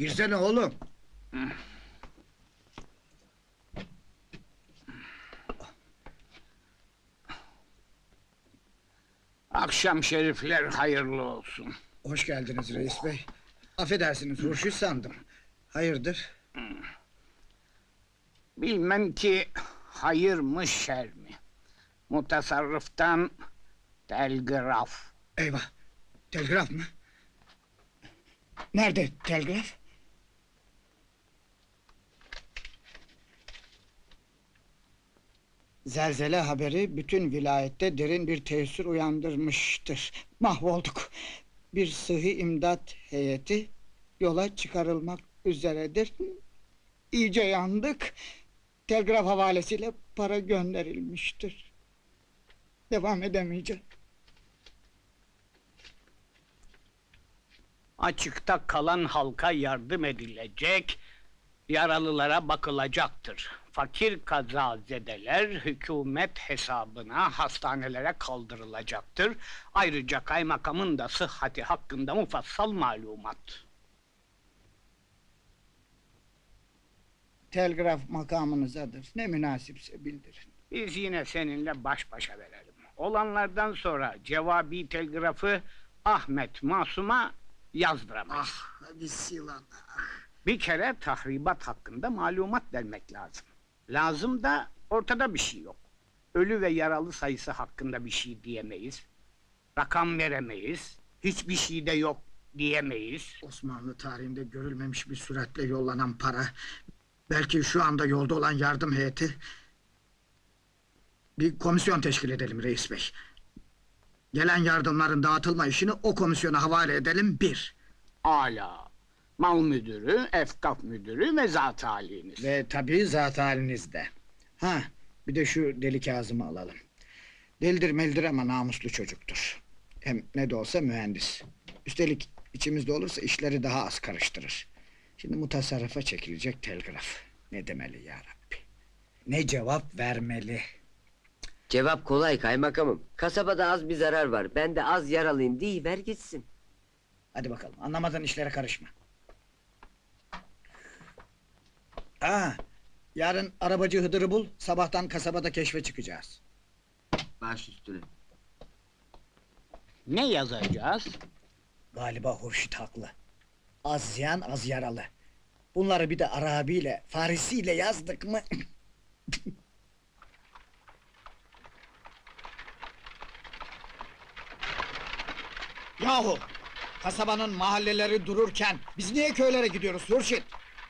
Girsene oğlum. Akşam şerifler hayırlı olsun. Hoş geldiniz reis bey. Affedersiniz Hurşit sandım. Hayırdır? Bilmem ki hayır mı şer mi? Mutasarrıftan telgraf. Eyvah. Telgraf mı? Nerede telgraf? Zelzele haberi bütün vilayette derin bir tesir uyandırmıştır. Mahvolduk. Bir sıhhi imdat heyeti yola çıkarılmak üzeredir. İyice yandık. Telgraf havalesiyle para gönderilmiştir. Devam edemeyeceğim. Açıkta kalan halka yardım edilecek, yaralılara bakılacaktır. Fakir kazazedeler hükümet hesabına hastanelere kaldırılacaktır. Ayrıca kaymakamın da sıhhati hakkında mufassal malumat. Telgraf makamınızadır. Ne münasipse bildirin. Biz yine seninle baş başa verelim. Olanlardan sonra cevabi telgrafı Ahmet Masum'a yazdıramayız. hadi silan. Bir kere tahribat hakkında malumat vermek lazım. Lazım da ortada bir şey yok. Ölü ve yaralı sayısı hakkında bir şey diyemeyiz. Rakam veremeyiz. Hiçbir şey de yok diyemeyiz. Osmanlı tarihinde görülmemiş bir süratle yollanan para. Belki şu anda yolda olan yardım heyeti. Bir komisyon teşkil edelim reis bey. Gelen yardımların dağıtılma işini o komisyona havale edelim bir. Ala. Mal müdürü, efkaf müdürü ve zat haliniz. Ve tabii zat halinizde. Ha, bir de şu deli Kazım'ı alalım. Delidir meldir ama namuslu çocuktur. Hem ne de olsa mühendis. Üstelik içimizde olursa işleri daha az karıştırır. Şimdi mutasarrıfa çekilecek telgraf. Ne demeli ya Rabbi? Ne cevap vermeli? Cevap kolay kaymakamım. Kasabada az bir zarar var. Ben de az yaralıyım ver gitsin. Hadi bakalım anlamadan işlere karışma. Aa, yarın arabacı Hıdır'ı bul. Sabahtan kasabada keşfe çıkacağız. Baş üstüne. Ne yazacağız? Galiba Hurşit haklı. Az ziyan az yaralı. Bunları bir de Arabiyle, Farisiyle yazdık mı? Yahu! Kasabanın mahalleleri dururken biz niye köylere gidiyoruz Hurşit?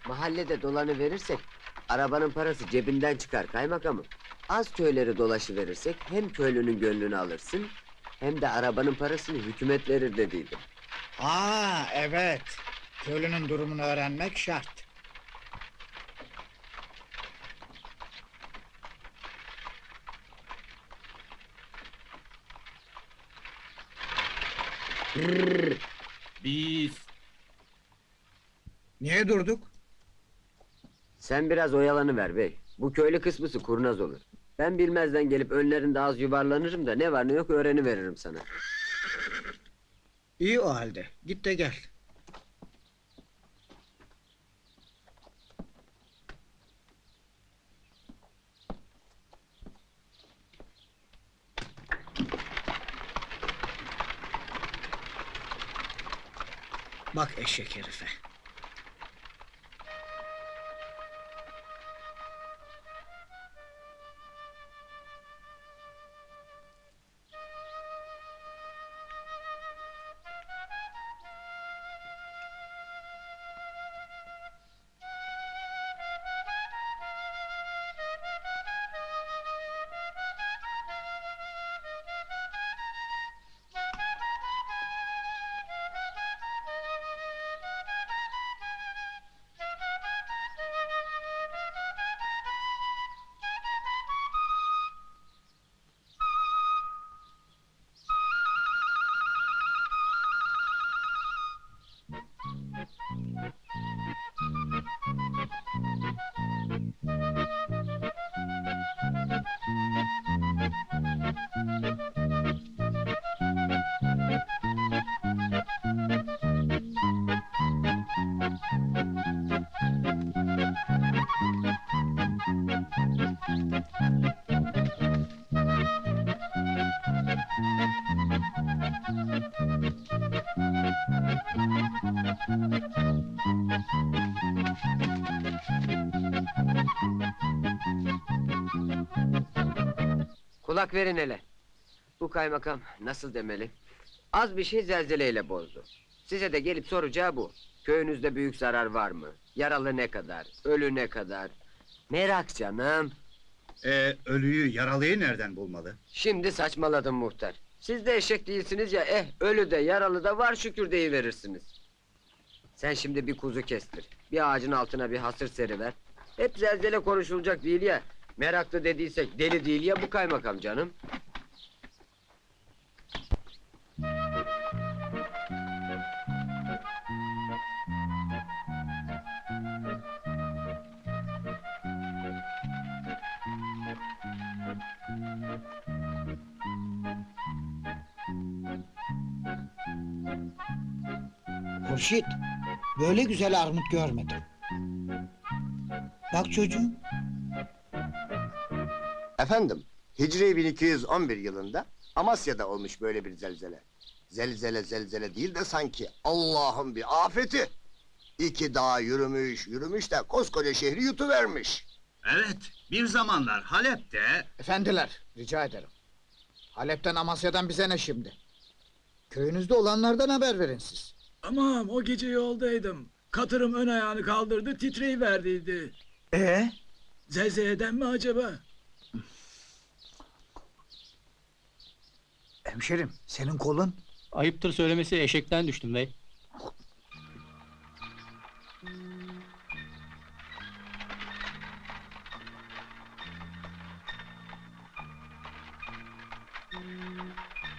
Mahallede dolanı verirsek arabanın parası cebinden çıkar kaymakamım. Az köyleri dolaşı verirsek hem köylünün gönlünü alırsın hem de arabanın parasını hükümet verir dediydim. Aa evet. Köylünün durumunu öğrenmek şart. Biz Niye durduk? Sen biraz oyalanı ver bey. Bu köylü kısmısı kurnaz olur. Ben bilmezden gelip önlerinde az yuvarlanırım da ne var ne yok öğreni veririm sana. İyi o halde. Git de gel. Bak eşek herife. Kulak verin hele. Bu kaymakam nasıl demeli? Az bir şey zelzeleyle bozdu. Size de gelip soracağı bu. Köyünüzde büyük zarar var mı? Yaralı ne kadar? Ölü ne kadar? Merak canım. Ee, ölüyü, yaralıyı nereden bulmalı? Şimdi saçmaladım muhtar. Siz de eşek değilsiniz ya, eh ölü de yaralı da var şükür verirsiniz. Sen şimdi bir kuzu kestir. Bir ağacın altına bir hasır seriver. Hep zelzele konuşulacak değil ya. Meraklı dediysek deli değil ya bu kaymakam canım. Hurşit, böyle güzel armut görmedim. Bak çocuğum, Efendim, Hicri 1211 yılında Amasya'da olmuş böyle bir zelzele. Zelzele zelzele değil de sanki Allah'ın bir afeti. İki dağ yürümüş, yürümüş de koskoca şehri yutuvermiş. Evet, bir zamanlar Halep'te... efendiler, rica ederim. Halep'ten Amasya'dan bize ne şimdi? Köyünüzde olanlardan haber verin siz. Tamam o gece yoldaydım. Katırım ön ayağını kaldırdı titreyiverdiydi. Ee? Zelzeleden mi acaba? Hemşerim, senin kolun? Ayıptır söylemesi eşekten düştüm bey.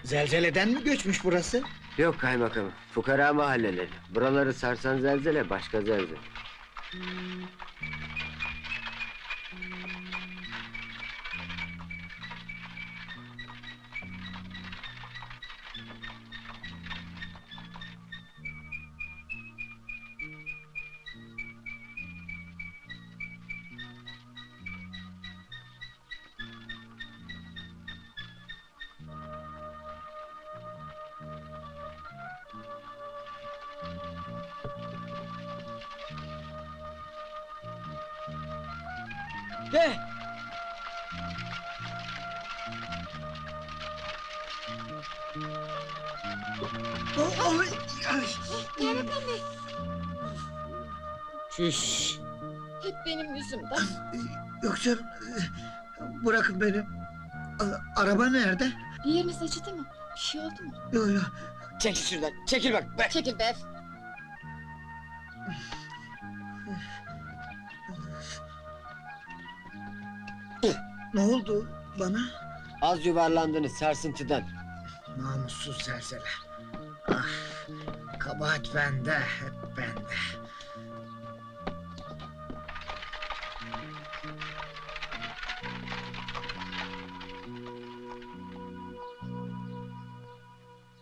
Zelzeleden mi göçmüş burası? Yok kaymakamım, fukara mahalleleri. Buraları sarsan zelzele, başka zelzele. De! Bey, Şiş! hep benim yüzümden. Yoksa bırakın beni. araba nerede? Bir yeriniz acıdı mı? Bir şey oldu mu? Yok yok. Çekil şuradan, çekil bak. bak. Çekil be. Ne oldu bana? Az yuvarlandınız sarsıntıdan. Namussuz sersere. Ah, kabahat bende, hep bende.